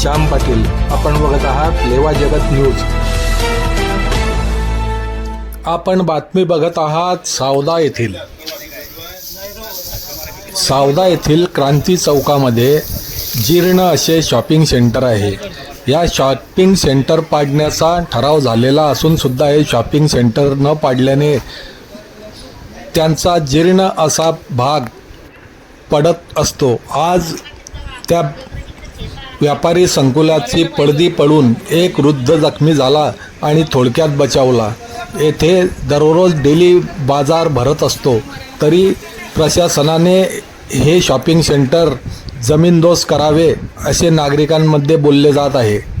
श्याम पाटील. आपण बघत आहात लेवा जगत न्यूज. आपण बातमी बघत आहात सावदा येथील. सावदा येथील क्रांती चौकामध्ये जीर्ण असे शॉपिंग सेंटर आहे. या शॉपिंग सेंटर पाडण्याचा ठराव झालेला असून सुद्धा हे शॉपिंग सेंटर न पाडल्याने त्यांचा जीर्ण असा भाग पडत असतो. आज त्या व्यापारी संकुलाची पडदी पडून एक वृद्ध जखमी झाला आणि थोडक्यात बचावला. येथे दररोज डेली बाजार भरत असतो. तरी प्रशासनाने हे शॉपिंग सेंटर जमीनदोस्त करावे असे नागरिकांमध्ये बोलले जात आहे.